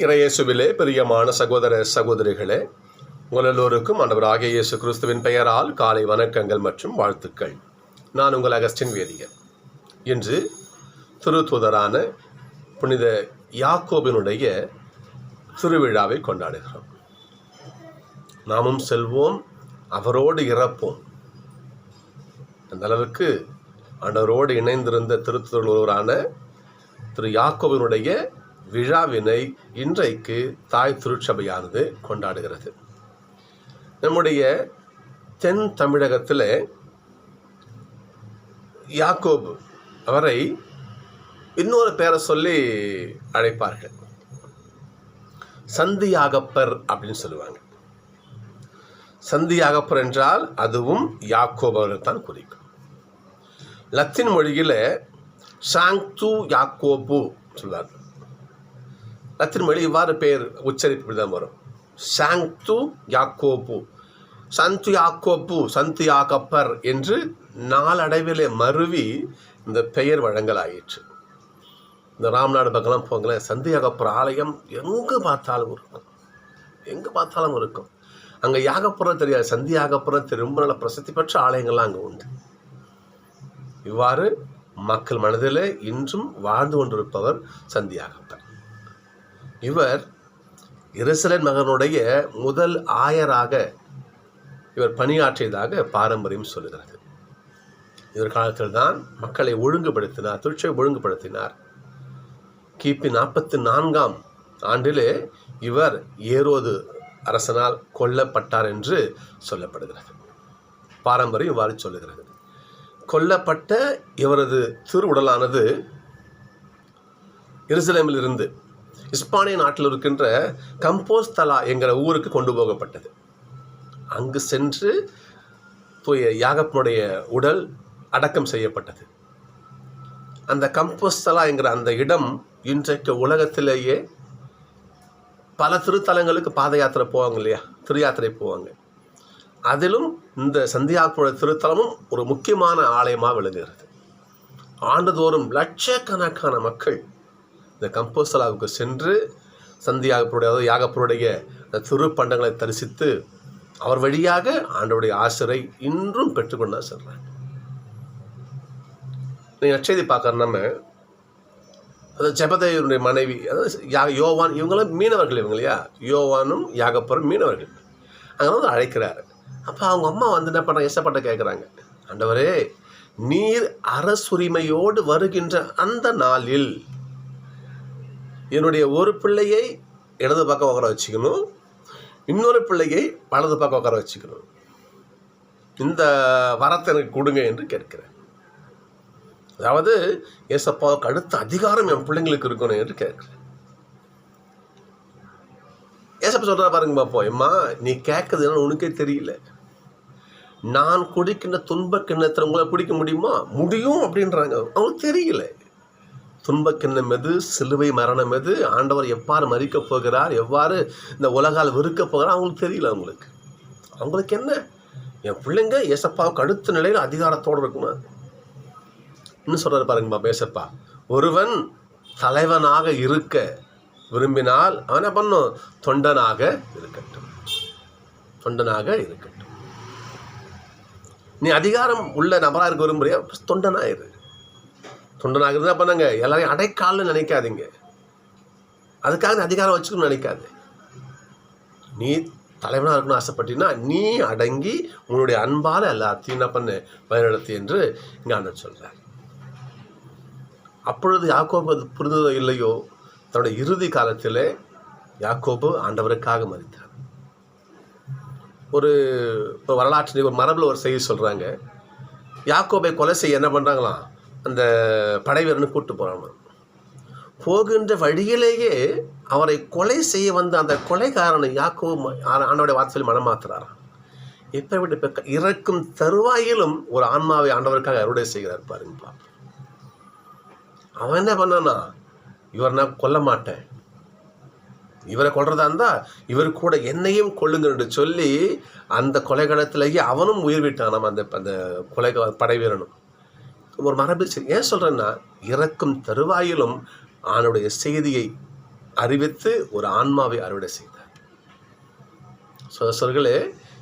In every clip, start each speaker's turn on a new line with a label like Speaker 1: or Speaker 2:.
Speaker 1: இறையேசுவிலே பிரியமான சகோதர சகோதரிகளே உங்கள் எல்லோருக்கும் ஆண்டவராகிய இயேசு கிறிஸ்துவின் பெயரால் காலை வணக்கங்கள் மற்றும் வாழ்த்துக்கள். நான் உங்கள் அகஸ்டின் வேதியர் இன்று திருத்தூதரான புனித யாக்கோபினுடைய திருவிழாவை கொண்டாடுகிறோம். நாமும் செல்வோம் அவரோடு இறப்போம். அந்த அளவுக்கு ஆண்டவரோடு இணைந்திருந்த திருத்துதலூரான திரு யாக்கோவினுடைய விழாவினை இன்றைக்கு தாய் திருச்சபையானது கொண்டாடுகிறது. நம்முடைய தென் தமிழகத்தில் யாக்கோபு அவரை இன்னொரு பேரை சொல்லி அழைப்பார்கள். சந்தியாகப்பர் அப்படின்னு சொல்லுவாங்க. சந்தியாகப்பர் என்றால் அதுவும் யாக்கோபரை தான் குறிக்கும். லத்தீன் மொழியில் சாங்து யாக்கோபு சொல்வார்கள் லத்தின் மொழி இவ்வாறு பெயர் உச்சரிப்பு தான் வரும். சாங்து யாக்கோப்பு சந்து யாக்கோப்பு சந்து யாக்கப்பர் என்று நாளடைவிலே மருவி இந்த பெயர் வழங்கலாயிற்று. இந்த ராம்நாடு பக்கம்லாம் போங்களேன் சந்து யாகப்பர் ஆலயம் எங்கே பார்த்தாலும் இருக்கும். எங்கே பார்த்தாலும் இருக்கும். அங்கே யாகப்புறம் தெரியாது சந்தி யாகப்புறம் ரொம்ப நல்ல பிரசித்தி பெற்ற ஆலயங்கள்லாம் அங்கே உண்டு. இவ்வாறு மக்கள் மனதில் இன்றும் வாழ்ந்து கொண்டிருப்பவர் சந்தியாகப்பர் இவர் இரசலன் மகனுடைய முதல் ஆயராக இவர் பணியாற்றியதாக பாரம்பரியம் சொல்லுகிறது. இவர் காலத்தில் தான் மக்களை ஒழுங்குபடுத்தினார் திருச்சை ஒழுங்குபடுத்தினார். கிபி நாற்பத்தி நான்காம் ஆண்டிலே இவர் ஏரோது அரசனால் கொல்லப்பட்டார் என்று சொல்லப்படுகிறது. பாரம்பரியம் இவ்வாறு சொல்லுகிறது. கொல்லப்பட்ட இவரது திருவுடலானது எருசலேமில் இருந்து இஸ்பானிய நாட்டில் இருக்கின்ற கம்போஸ்தலா என்கிற ஊருக்கு கொண்டு போகப்பட்டது. அங்கு சென்று போய் யாகப்பனுடைய உடல் அடக்கம் செய்யப்பட்டது. அந்த கம்போஸ்தலா என்கிற அந்த இடம் இன்றைக்கு உலகத்திலேயே பல திருத்தலங்களுக்கு பாத யாத்திரை போவாங்க இல்லையா? திருயாத்திரை போவாங்க. அதிலும் இந்த சந்தியாக்குழ திருத்தலமும் ஒரு முக்கியமான ஆலயமாக விளங்குகிறது. ஆண்டுதோறும் லட்சக்கணக்கான மக்கள் இந்த கம்போஸ்தலாவுக்கு சென்று சந்தியாகப்பருடைய அதாவது யாகப்பருடைய திரு திருப்பண்டங்களை தரிசித்து அவர் வழியாக ஆண்டவருடைய ஆசிரை இன்றும் பெற்றுக்கொண்டா சொல்கிறாங்க நீங்கள் நச்செய்தி பார்க்குற நம்ம. அதாவது ஜெபதேவனுடைய மனைவி அதாவது யா யோவான் இவங்களும் மீனவர்கள் இவங்க இல்லையா? யோவானும் யாகப்பரும் மீனவர்கள். அங்கே வந்து அழைக்கிறாரு. அப்போ அவங்க அம்மா வந்து என்ன பண்ணுறாங்க இஷ்டப்பட்ட கேட்குறாங்க ஆண்டவரே நீர் அரசுரிமையோடு வருகின்ற அந்த நாளில் என்னுடைய ஒரு பிள்ளையை இடது பக்கம் உட்கார வச்சுக்கணும். இன்னொரு பிள்ளையை வலது பக்கம் உட்கார வச்சுக்கணும். இந்த வரத்தை எனக்கு கொடுங்க என்று கேட்கிறேன். அதாவது ஏசப்பாவுக்கு அடுத்த அதிகாரம் என் பிள்ளைங்களுக்கு இருக்கணும் என்று கேட்குறேன். ஏசப்பா சொல்கிறா பாருங்க பார்ப்போம் எம்மா நீ கேட்கறது என்னன்னு உனக்கே தெரியல. நான் குடிக்கின்ற துன்ப கிண்ணத்தை உங்களை குடிக்க முடியுமா? முடியும் அப்படின்றாங்க. அவங்களுக்கு தெரியல. துன்பக்கிண்ணம் எது? சிலுவை மரணம் எது? ஆண்டவர் எவ்வாறு மறிக்கப் போகிறார்? எவ்வாறு இந்த உலகால் வெறுக்கப் போகிறார்? அவங்களுக்கு தெரியல அவங்களுக்கு. அவங்களுக்கு என்ன? என் பிள்ளைங்க ஏசப்பாவுக்கு அடுத்த நிலையில் அதிகாரத்தோடு இருக்குமா? இன்னும் சொல்கிறார் பாருங்கம்மா பேசப்பா ஒருவன் தலைவனாக இருக்க விரும்பினால் அவன் என்ன பண்ணும்? தொண்டனாக இருக்கட்டும். தொண்டனாக இருக்கட்டும். நீ அதிகாரம் உள்ள நபராக இருக்க விரும்புறியா? தொண்டனாக இரு தொண்டனாக இருந்தால் பண்ணுங்க. எல்லாரையும் அடைக்கால்னு நினைக்காதீங்க. அதுக்காக அதிகாரம் வச்சுக்கணும்னு நினைக்காது. நீ தலைவனாக இருக்கணும்னு ஆசைப்பட்டீங்கன்னா நீ அடங்கி உன்னுடைய அன்பால் எல்லாத்தையும் என்ன பண்ணு வழிநடத்து என்று இங்கே அண்ணன் சொல்கிறார் அப்பொழுது யாக்கோபு அது புரிந்ததோ இல்லையோ தன்னுடைய இறுதி காலத்தில் யாக்கோபு ஆண்டவருக்காக மறித்தார் ஒரு இப்போ வரலாற்று ஒரு மரபில் ஒரு செய்தி சொல்கிறாங்க யாக்கோபை கொலை செய்ய என்ன பண்ணுறாங்களாம் அந்த படைவீரனு கூப்பிட்டு போகிறான் போகின்ற வழியிலேயே அவரை கொலை செய்ய வந்த அந்த கொலைகாரனை யாக்கோ ஆண்டவருடைய வார்த்தையில் சொல்லி மனமாத்துறாராம் எப்போ விட்டு இப்போ இறக்கும் தருவாயிலும் ஒரு ஆன்மாவை ஆண்டவருக்காக அறுவடை செய்கிறார் பாருங்கப்பா அவன் என்ன பண்ணானா இவர் நான் கொல்ல மாட்டேன். இவரை கொல்றதா இருந்தால் இவர் கூட என்னையும் கொள்ளுங்கன்னு சொல்லி அந்த கொலைகளத்திலேயே அவனும் உயிர் விட்டான் அந்த அந்த கொலை படை வீரனும் ஒரு மரபு ஏன் சொல்கிறேன்னா இறக்கும் தருவாயிலும் ஆணுடைய செய்தியை அறிவித்து ஒரு ஆன்மாவை அறுவடை செய்தார். சோசர்களே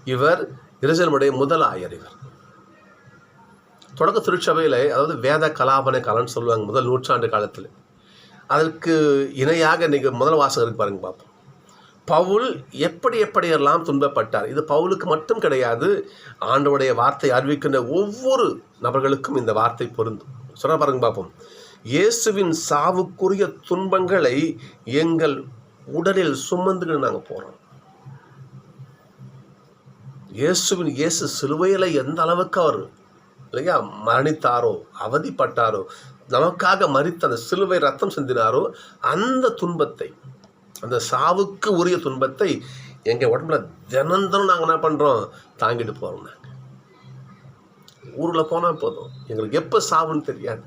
Speaker 1: இவர் இருசலமுடைய முதல் ஆயர் இவர். தொடக்க திருச்சபையில் அதாவது வேத கலாபன கலன்னு சொல்லுவாங்க முதல் நூற்றாண்டு காலத்தில். அதற்கு இணையாக நீங்கள் முதல் வாசகருக்கு பாருங்க பார்ப்போம். பவுல் எப்படி எப்படியெல்லாம் துன்பப்பட்டார்? இது பவுலுக்கு மட்டும் கிடையாது ஆண்டவுடைய வார்த்தை அறிவிக்கின்ற ஒவ்வொரு நபர்களுக்கும் இந்த வார்த்தை பொருந்தும். சொன்ன பாருங்க பார்ப்போம் இயேசுவின் சாவுக்குரிய துன்பங்களை எங்கள் உடலில் சுமந்துக்கிட்டு நாங்கள் போகிறோம் இயேசுவின் இயேசு சிலுவையில் எந்த அளவுக்கு அவர் இல்லையா மரணித்தாரோ அவதிப்பட்டாரோ நமக்காக மறித்த அந்த சிலுவை ரத்தம் சிந்தினாரோ அந்த துன்பத்தை அந்த சாவுக்கு உரிய துன்பத்தை எங்கள் உடம்புல தினந்தனம் நாங்கள் என்ன பண்ணுறோம் தாங்கிட்டு போகிறோம் நாங்கள் ஊரில் போனால் போதும். எங்களுக்கு எப்போ சாவுன்னு தெரியாது.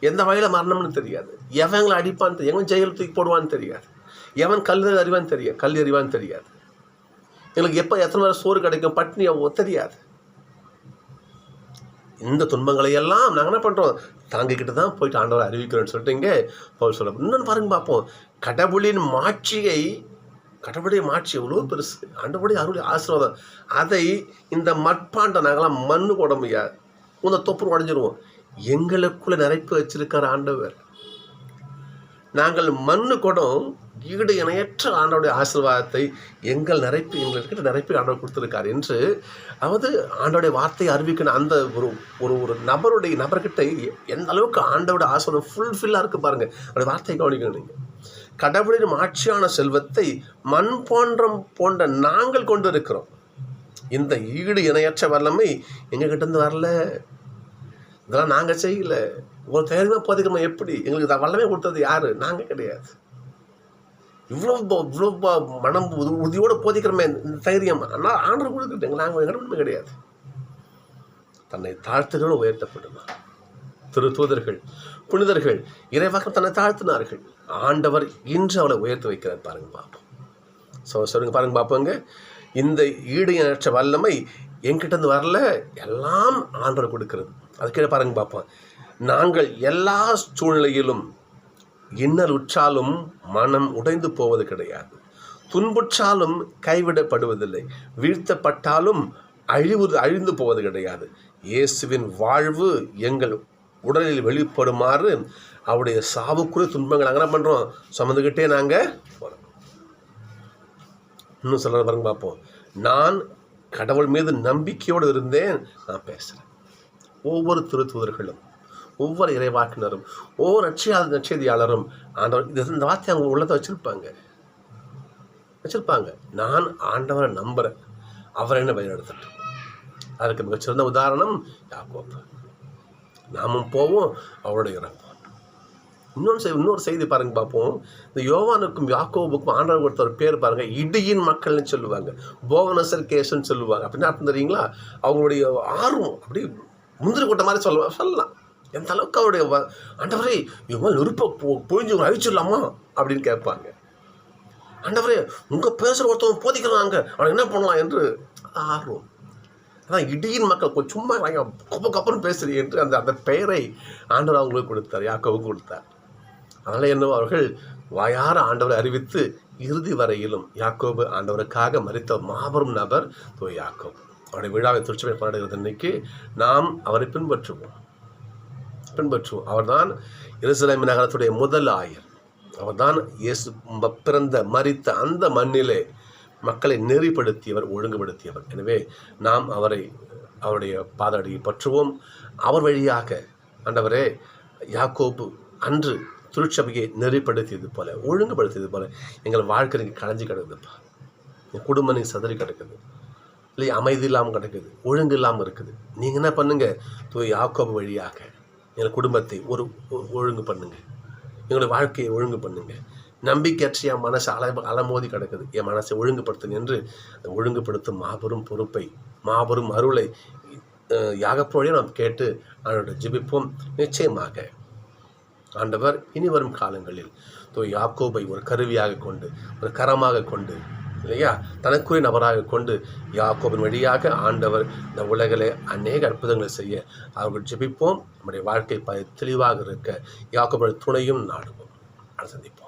Speaker 1: எந்த வகையில் மரணம்னு தெரியாது. எவன் எங்களை அடிப்பான்னு தெரியும் எவன் ஜெயில் தூக்கி போடுவான்னு தெரியாது. எவன் கல் அறிவான்னு தெரியாது. கல் அறிவான்னு தெரியாது. எங்களுக்கு எப்போ எத்தனை நேரம் சோறு கிடைக்கும்? பட்னி தெரியாது. இந்த துன்பங்களை எல்லாம் நாங்கள் என்ன பண்ணுறோம் தாங்கிக்கிட்டு தான் போயிட்டு ஆண்டவரை அறிவிக்கிறோன்னு சொல்லிட்டு இங்கே பவுல் சொல்ல இன்னொன்று பாருங்க பார்ப்போம். கடவுளின் மாட்சியை கடவுளுடைய மாட்சி எவ்வளோ பெருசு. ஆண்டவுடைய அருளை ஆசீர்வாதம். அதை இந்த மட்பாண்டை நாங்களாம் மண்ணு போட முடியாது. உந்த தொப்பு உடஞ்சிருவோம். எங்களுக்குள்ளே நிரப்பி வச்சிருக்கார் ஆண்டவர். நாங்கள் மண்ணு குடம் ஈடு இணையற்ற ஆண்டோடைய ஆசீர்வாதத்தை எங்கள் நிரப்பி எங்களுக்கு நிரப்பி ஆண்டவர் கொடுத்துருக்கார் என்று அதாவது ஆண்டோடைய வார்த்தையை அறிவிக்கணும் அந்த ஒரு ஒரு ஒரு நபருடைய நபர்கிட்ட எந்த அளவுக்கு ஆண்டோட ஆசீர்வாதம் ஃபுல்ஃபில்லாக இருக்குது பாருங்கள் அவருடைய வார்த்தையை கவனிக்கணும் நீங்கள் கடவுளின் ஆட்சியான செல்வத்தை மண் போன்றம் போன்ற நாங்கள் கொண்டு இருக்கிறோம். இந்த ஈடு இணையற்ற வல்லமை எங்ககிட்ட இருந்து வரல. இதெல்லாம் நாங்கள் செய்யல. ஒரு தைரியமாக போதிக்கிறோம் எப்படி? எங்களுக்கு வல்லமே கொடுத்தது யார்? நாங்கள் கிடையாது. இவ்வளோ இவ்வளோ மனம் உறுதியோடு போதிக்கிறோமே இந்த தைரியம். ஆனால் ஆண்டர் கொடுத்துட்டேங்க நாங்கள் எங்கள் ஒன்றுமே கிடையாது. தன்னை தாழ்த்துகளும் உயர்த்தப்படுமா திரு தூதர்கள் புனிதர்கள் இறைவாக்கம் தன்னை தாழ்த்தினார்கள். ஆண்டவர் இன்று அவளை உயர்த்தி வைக்கிறார் பாருங்க பார்ப்போம் ஸோ சொல்லுங்க பாருங்க பார்ப்போங்க இந்த ஈடு இணையற்ற வல்லமை என்கிட்டருந்து வரல எல்லாம் ஆண்டவர் கொடுக்கிறது. அதுக்கே பாருங்க பார்ப்போம் நாங்கள் எல்லா சூழ்நிலையிலும் இன்னல் உற்றாலும் மனம் உடைந்து போவது கிடையாது. துன்புற்றாலும் கைவிடப்படுவதில்லை. வீழ்த்தப்பட்டாலும் அழிவது அழிந்து போவது கிடையாது. இயேசுவின் வாழ்வு எங்கள் உடலில் வெளிப்படுமாறு அவருடைய சாவுக்குரிய துன்பங்கள் நாங்கள் என்ன பண்ணுறோம் சுமந்துக்கிட்டே நாங்கள் போகிறோம் இன்னும் சொல்கிற பாருங்க பார்ப்போம். நான் கடவுள் மீது நம்பிக்கையோடு இருந்தேன் நான் பேசுகிறேன் ஒவ்வொரு திருத்தூதர்களும். ஒவ்வொரு இறைவாக்கினரும் ஒவ்வொரு நட்சியாளர் நட்சதியாளரும் ஆண்டவர் இது இந்த வார்த்தை அவங்க உள்ளதை வச்சுருப்பாங்க. வச்சுருப்பாங்க. நான் ஆண்டவரை நம்புகிறேன் அவரை என்ன வழிநடத்தட்டும். அதற்கு மிகச்சிறந்த உதாரணம் யாக்கோப்பு நாமும் போவோம் அவரோட இறப்போம். இன்னொன்று இன்னொரு செய்தி பாருங்க பார்ப்போம். இந்த யோவானுக்கும் யாக்கோபுக்கும் ஆண்டவர் கொடுத்த ஒரு பேர் பாருங்க இடியின் மக்கள்னு சொல்லுவாங்க. போவனசர் கேஸ்ன்னு சொல்லுவாங்க. அப்படின்னு அர்த்தம் தெரியுங்களா? அவங்களுடைய ஆர்வம் அப்படி முந்திரி கூட்ட மாதிரி சொல்ல சொல்லலாம். எந்த அளவுக்கு அவருடைய வ- ஆண்டவரே இவங்க நெருப்பை பொ- பொழிஞ்சு இவங்க அழிச்சிடலாமா? அப்படின்னு கேட்பாங்க. ஆண்டவரே உங்கள் பேசுகிற ஒருத்தவங்க போதிக்கிறாங்க. அவனை என்ன பண்ணலாம் என்று ஆர்வம். அதான் இடியின் மக்கள் கொஞ்சம் சும்மா வாங்க கொப்ப கப்பன்னு பேசுறீங்க என்று அந்த அந்த பெயரை ஆண்டவர் அவங்களுக்கு கொடுத்தார் யாக்கோவுக்கு கொடுத்தார். அதனால் என்னவோ அவர்கள் வாயார ஆண்டவரை அறிவித்து இறுதி வரையிலும் யாக்கோபு ஆண்டவருக்காக மறித்த மாபெரும் நபர் தோ யாக்கோபு. அவருடைய விழாவை திருச்சபை பாடுகிறது இன்னைக்கு. நாம் அவரை பின்பற்றுவோம். பின்பற்றுவோம் அவர்தான் எருசலேம் நகரத்துடைய முதல் ஆயர். அவர்தான் இயேசு ம- பிறந்த மரித்த அந்த மண்ணிலே மக்களை நெறிப்படுத்தியவர் ஒழுங்குபடுத்தியவர். எனவே நாம் அவரை அவருடைய பாதாடியை பற்றுவோம். அவர் வழியாக ஆண்டவரே யாக்கோபு அன்று திருச்சபையை நெறிப்படுத்தியது போல ஒழுங்குபடுத்தியது போல எங்கள் வாழ்க்கை நீங்கள் களைஞ்சு கிடக்குதுப்பா. என் குடும்பம் நீங்கள் சதறி கிடக்குது. இல்லை அமைதி இல்லாமல் கிடக்குது. ஒழுங்கு இல்லாமல் இருக்குது. நீங்கள் என்ன பண்ணுங்க? தூய் யாக்கோபு வழியாக எங்கள் குடும்பத்தை ஒரு ஒ- ஒழுங்கு பண்ணுங்கள் எங்களுடைய வாழ்க்கையை ஒழுங்கு பண்ணுங்கள் நம்பிக்கையற்ற என் மனசு அல அலமோதி கிடக்குது. என் மனசை ஒழுங்குபடுத்துங்க என்று அதை ஒழுங்குபடுத்தும் மாபெரும் பொறுப்பை மாபெரும் அருளை அஹ், நாம் கேட்டு அவனோட ஜிபிப்போம். நிச்சயமாக ஆண்டவர் இனி வரும் காலங்களில் தோ யாக்கோபை ஒரு கருவியாக கொண்டு ஒரு கரமாக கொண்டு இல்லையா? தனக்குரிய நபராக கொண்டு யாக்கோபின் வழியாக ஆண்டவர் இந்த உலகிலே அநேக அற்புதங்களை செய்ய அவர்கள் ஜெபிப்போம். நம்முடைய வாழ்க்கை தெளிவாக இருக்க. யாக்கோபின் துணையும் நாடுவோம். சந்திப்போம்.